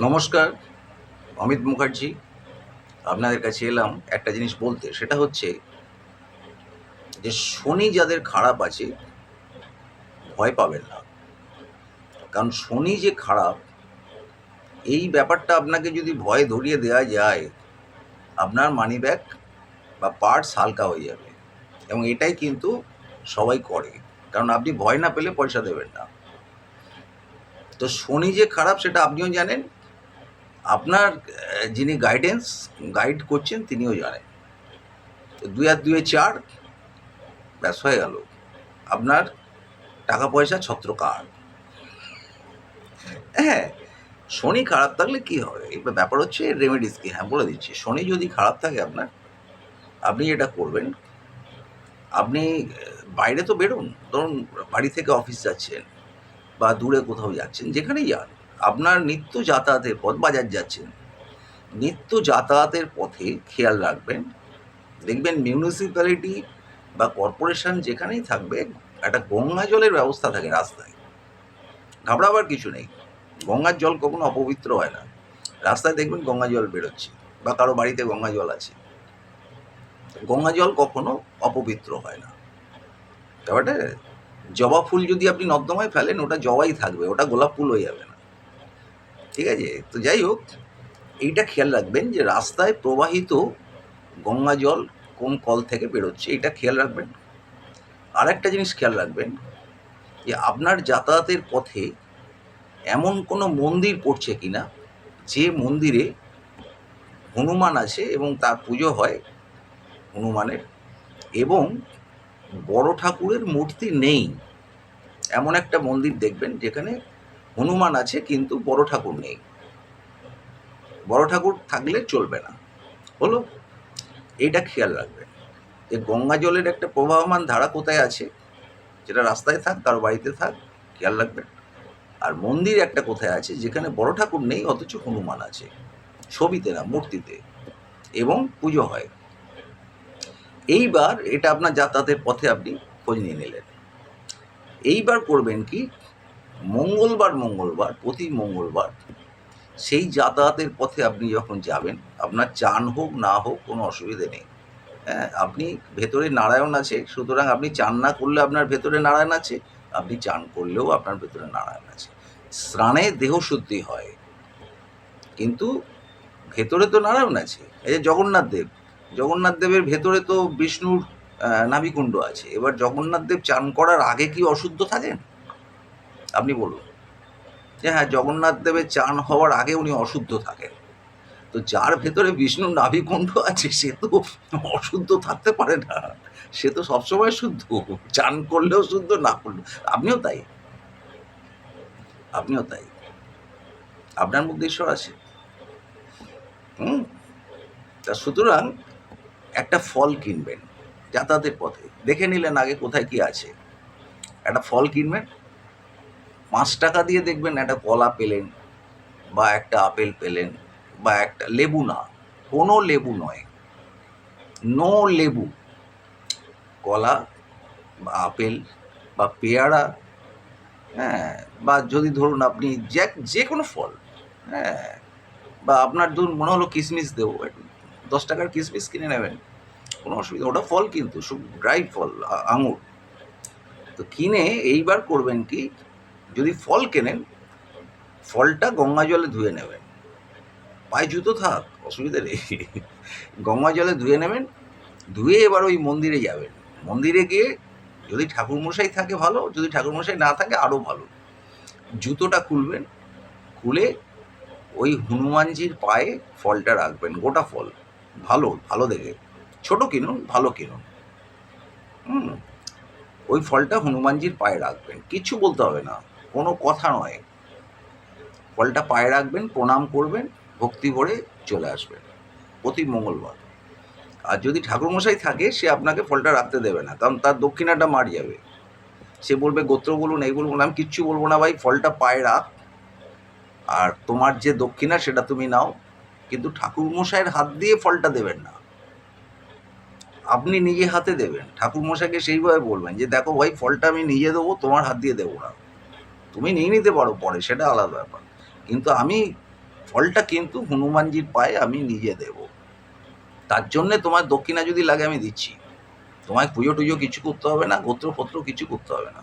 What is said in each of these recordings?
নমস্কার, অমিত মুখার্জি। আপনাদের কাছে এলাম একটা জিনিস বলতে, সেটা হচ্ছে যে শনি যাদের খারাপ আছে, ভয় পাবেন না। কারণ শনি যে খারাপ, এই ব্যাপারটা আপনাকে যদি ভয় ধরিয়ে দেওয়া যায়, আপনার মানি ব্যাগ বা পার্টস হালকা হয়ে যাবে। এবং এটাই কিন্তু সবাই করে। কারণ আপনি ভয় না পেলে পয়সা দেবেন না। তো শনি যে খারাপ, সেটা আপনিও জানেন আপনার যিনি গাইডেন্স গাইড করছেন তিনিও জানেন। দুই আর দুয়ে চার, ব্যাস হয়ে গেল। আপনার টাকা পয়সা, ছত্রকার। হ্যাঁ শনি খারাপ থাকলে কি হবে? এবার ব্যাপার হচ্ছে রেমেডিস কি? হ্যাঁ বলে দিচ্ছি। শনি যদি খারাপ থাকে আপনার, আপনি এটা করবেন, আপনি বাইরে তো বেরোন। ধরুন, বাড়ি থেকে অফিস যাচ্ছেন বা দূরে কোথাও যাচ্ছেন, যেখানেই যান। আপনার নিত্য যাতায়াতের পথ বাজার যাচ্ছেন নিত্য যাতায়াতের পথে খেয়াল রাখবেন। দেখবেন মিউনিসিপ্যালিটি বা কর্পোরেশন যেখানেই থাকবে, একটা গঙ্গা জলের ব্যবস্থা থাকে রাস্তায়। ঘাবড়াবার কিছু নেই। গঙ্গার জল কখনো অপবিত্র হয় না। রাস্তায় দেখবেন গঙ্গা জল বেরোচ্ছে বা কারও বাড়িতে গঙ্গা জল আছে। গঙ্গা জল কখনো অপবিত্র হয় না। ব্যাপারটা জবা ফুল যদি আপনি নর্দমায় ফেলেন, ওটা জবাই থাকবে, ওটা গোলাপ ফুল হয়ে যাবে না। ঠিক আছে? তো যাই হোক, এইটা খেয়াল রাখবেন যে রাস্তায় প্রবাহিত গঙ্গা জল কোন কল থেকে বেরোচ্ছে, এটা খেয়াল রাখবেন। আর একটা জিনিস খেয়াল রাখবেন যে আপনার যাতায়াতের পথে এমন কোনো মন্দির পড়ছে কিনা, যে মন্দিরে হনুমান আছে এবং তার পুজো হয় হনুমানের এবং বড় ঠাকুরের মূর্তি নেই। এমন একটা মন্দির দেখবেন যেখানে হনুমান আছে, কিন্তু বড় ঠাকুর নেই। বড় ঠাকুর থাকলে চলবে না। হলো এইটা খেয়াল রাখবেন যে গঙ্গা জলের একটা প্রবাহমান ধারা কোথায় আছে যেটা রাস্তায় থাক, কারও বাড়িতে থাক, খেয়াল রাখবেন আর মন্দির একটা কোথায় আছে, যেখানে বড় ঠাকুর নেই, অথচ হনুমান আছে, ছবিতে না, মূর্তিতে, এবং পুজো হয়। এইবার, এটা আপনার যাতায়াতের পথে আপনি খোঁজ নিয়ে নিলেন। এইবার করবেন কি মঙ্গলবার মঙ্গলবার, প্রতি মঙ্গলবার সেই যাতায়াতের পথে আপনি যখন যাবেন, আপনার চান হোক, না হোক, কোনো অসুবিধে নেই। হ্যাঁ আপনি ভেতরে নারায়ণ আছে, সুতরাং আপনি চান না করলে আপনার ভেতরে নারায়ণ আছে, আপনি চান করলেও আপনার ভেতরে নারায়ণ আছে। স্নানে দেহ শুদ্ধি হয়, কিন্তু ভেতরে তো নারায়ণ আছে। এই যে জগন্নাথ দেব, জগন্নাথ দেবের ভেতরে তো বিষ্ণুর নাভিকুণ্ড আছে। এবার জগন্নাথ দেব চান করার আগে কি অশুদ্ধ থাকেন? আপনি বলুন। যে হ্যাঁ জগন্নাথ দেবের চান হওয়ার আগে উনি অশুদ্ধ থাকেন। তো যার ভেতরে বিষ্ণুর নাভিকুণ্ড আছে, সে তো অশুদ্ধ থাকতে পারে না। সে তো সবসময় শুদ্ধ। চান করলেও শুদ্ধ, না করলেও, আপনিও তাই। আপনিও তাই। আপনার মধ্যে ঈশ্বর আছে। হুম? তা সুতরাং একটা ফল কিনবেন যাতায়াতের পথে। দেখে নিলেন আগে কোথায় কি আছে। একটা ফল কিনবেন পাঁচ টাকা দিয়ে দেখবেন একটা কলা পেলেন বা একটা আপেল পেলেন বা একটা লেবু না, কোনো লেবু নয়। নো লেবু। কলা বা আপেল বা পেয়ারা হ্যাঁ বা যদি ধরুন আপনি যে যে কোনো ফল হ্যাঁ বা আপনার ধরুন মনে হলো কিশমিশ দেবো, দশ টাকার কিশমিশ কিনে নেবেন, কোনো অসুবিধা, ওটা ফল কিন্তু ড্রাই ফল আঙুর। তো কিনে এইবার করবেন কি যদি ফল কেনেন, ফলটা গঙ্গা জলে ধুয়ে নেবেন। পায়ে জুতো থাক, অসুবিধা নেই। গঙ্গা জলে ধুয়ে নেবেন, ধুয়ে এবার ওই মন্দিরে যাবেন। মন্দিরে গিয়ে যদি ঠাকুরমশাই থাকে ভালো, যদি ঠাকুরমশাই না থাকে আরও ভালো। জুতোটা খুলবেন, খুলে ওই হনুমানজির পায়ে ফলটা রাখবেন, গোটা ফল। ভালো ভালো দেখে। ছোট কিনুন, ভালো কিনুন। হুম, ওই ফলটা হনুমানজির পায়ে রাখবেন। কিচ্ছু বলতে হবে না। কোনো কথা নয়। ফলটা পায়ে রাখবেন, প্রণাম করবেন, ভক্তি ভরে চলে আসবেন। প্রতি মঙ্গলবার। আর যদি ঠাকুরমশাই থাকে, সে আপনাকে ফলটা রাখতে দেবে না, কারণ তার দক্ষিণাটা মার যাবে। সে বলবে, গোত্র বলুন, এই বলুন, আমি কিচ্ছু বলব না ভাই, ফলটা পায়ে রাখ। আর তোমার যে দক্ষিণা, সেটা তুমি নাও। কিন্তু ঠাকুরমশাইয়ের হাত দিয়ে ফলটা দেবেন না। আপনি নিজে হাতে দেবেন। ঠাকুরমশাইকে সেইভাবে বলবেন যে, দেখো ভাই, ফলটা আমি নিজে দেবো, তোমার হাত দিয়ে দেবো না। তুমি নিয়ে নিতে পারো, পরে সেটা আলাদা ব্যাপার। কিন্তু আমি ফলটা কিন্তু হনুমানজির পায়ে আমি নিজে দেব। তার জন্যে তোমার দক্ষিণা যদি লাগে আমি দিচ্ছি। তোমায় পুজো টুজো কিছু করতে হবে না, গোত্রপত্র কিছু করতে হবে না।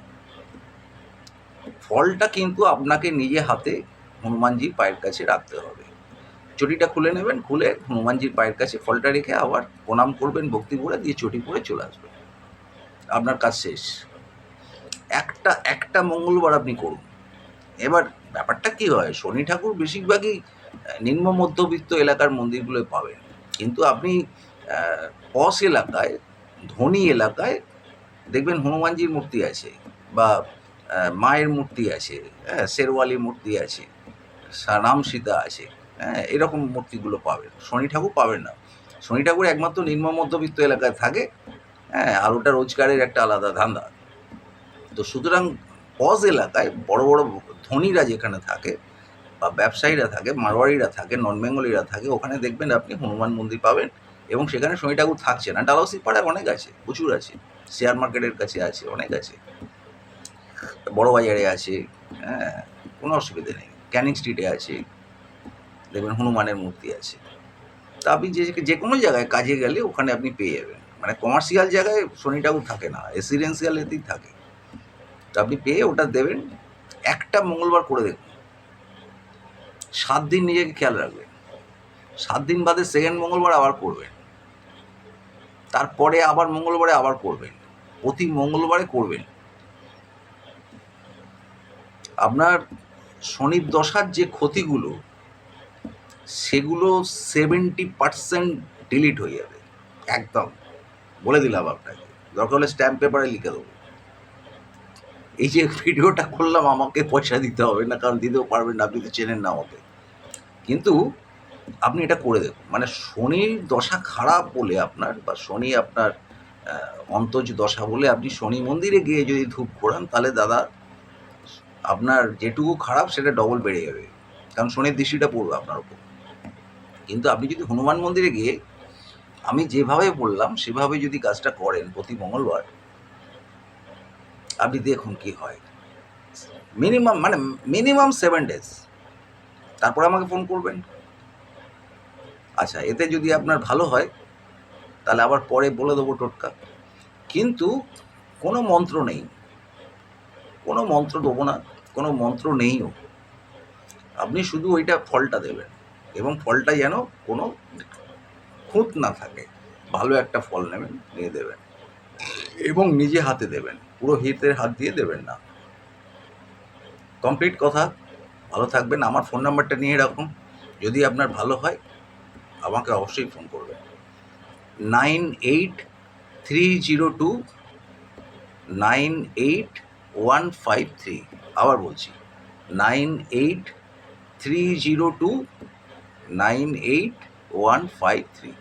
ফলটা কিন্তু আপনাকে নিজে হাতে হনুমানজির পায়ের কাছে রাখতে হবে। চটিটা খুলে নেবেন, খুলে হনুমানজির পায়ের কাছে ফলটা রেখে আবার প্রণাম করবেন, ভক্তি করে দিয়ে চটি পরে চলে আসবেন। আপনার কাজ শেষ। একটা একটা মঙ্গলবার আপনি করুন। এবার ব্যাপারটা কি হয়, শনি ঠাকুর বেশিরভাগই নিম্ন মধ্যবিত্ত এলাকার মন্দিরগুলোয় পাবেন। কিন্তু আপনি পস এলাকায়, ধনী এলাকায় দেখবেন হনুমানজির মূর্তি আছে বা মায়ের মূর্তি আছে হ্যাঁ শেরওয়ালি মূর্তি আছে রাম সীতা আছে হ্যাঁ এরকম মূর্তিগুলো পাবেন। শনি ঠাকুর পাবেন না। শনি ঠাকুর একমাত্র নিম্ন মধ্যবিত্ত এলাকায় থাকে হ্যাঁ আর ওটা রোজগারের একটা আলাদা ধান্দা। তো সুতরাং পজ এলাকায় বড় বড় ধনীরা যেখানে থাকে বা ব্যবসায়ীরা থাকে মারোয়ারিরা থাকে নন বেঙ্গলিরা থাকে, ওখানে দেখবেন আপনি হনুমান মন্দির পাবেন এবং সেখানে শনি ঠাকুর থাকছে না ডালাউসি পাড়ায় অনেক আছে, প্রচুর আছে। শেয়ার মার্কেটের কাছে আছে, অনেক আছে। বড় বাজারে আছে হ্যাঁ কোনো অসুবিধা নেই। ক্যানিং স্ট্রিটে আছে, দেখবেন হনুমানের মূর্তি আছে। তা আপনি যে যে কোনো জায়গায় কাজে গেলে ওখানে আপনি পেয়ে যাবেন। মানে কমার্শিয়াল জায়গায় শনি ঠাকুর থাকে না রেসিডেন্সিয়াল এতেই থাকে। আপনি পেয়ে ওটা দেবেন। একটা মঙ্গলবার করে দেখুন। সাত দিন নিজেকে খেয়াল রাখবেন। সাত দিন বাদে সেকেন্ড মঙ্গলবার আবার করবেন। তারপরে আবার মঙ্গলবারে আবার করবেন। প্রতি মঙ্গলবারে করবেন। আপনার শনির দশার যে ক্ষতিগুলো, সেগুলো সেভেন্টি পার্সেন্ট ডিলিট হয়ে যাবে। একদম। বলে দিলাম আপনাকে। দরকার হলে স্ট্যাম্প পেপারে লিখে দেবো। এই যে ভিডিওটা করলাম, আমাকে পয়সা দিতে হবে না, কারণ দিতেও পারবেন না, আপনি তো চেনেন না আমাকে। কিন্তু আপনি এটা করে দেখুন। মানে শনির দশা খারাপ বলে আপনার, বা শনি আপনার অন্তজ দশা বলে আপনি শনি মন্দিরে গিয়ে যদি ধূপ ঘোরান, তাহলে দাদা, আপনার যেটুকু খারাপ, সেটা ডবল বেড়ে যাবে। কারণ শনির দৃষ্টিটা পড়বে আপনার উপর। কিন্তু আপনি যদি হনুমান মন্দিরে গিয়ে, আমি যেভাবে বললাম, সেভাবে যদি কাজটা করেন প্রতি মঙ্গলবার আপনি দেখুন কি হয়। মিনিমাম মানে মিনিমাম সেভেন ডেজ তারপর আমাকে ফোন করবেন। আচ্ছা এতে যদি আপনার ভালো হয়, তাহলে আবার পরে বলে দেবো টোটকা। কিন্তু কোনো মন্ত্র নেই। কোনো মন্ত্র দেবো না, কোনো মন্ত্র নেইও। আপনি শুধু ওইটা ফলটা দেবেন এবং ফলটা যেন কোনো খুঁত না থাকে। ভালো একটা ফল নেবেন নিয়ে দেবেন। এবং নিজে হাতে দেবেন। পুরো হিতের হাত দিয়ে দেবেন না। কমপ্লিট কথা। ভালো থাকবেন। আমার ফোন নাম্বারটা নিয়ে রাখুন। যদি আপনার ভালো হয়, আমাকে অবশ্যই ফোন করবেন। Nine eight three zero two nine eight one five three. আবার বলছি, nine eight three zero two nine eight one five three.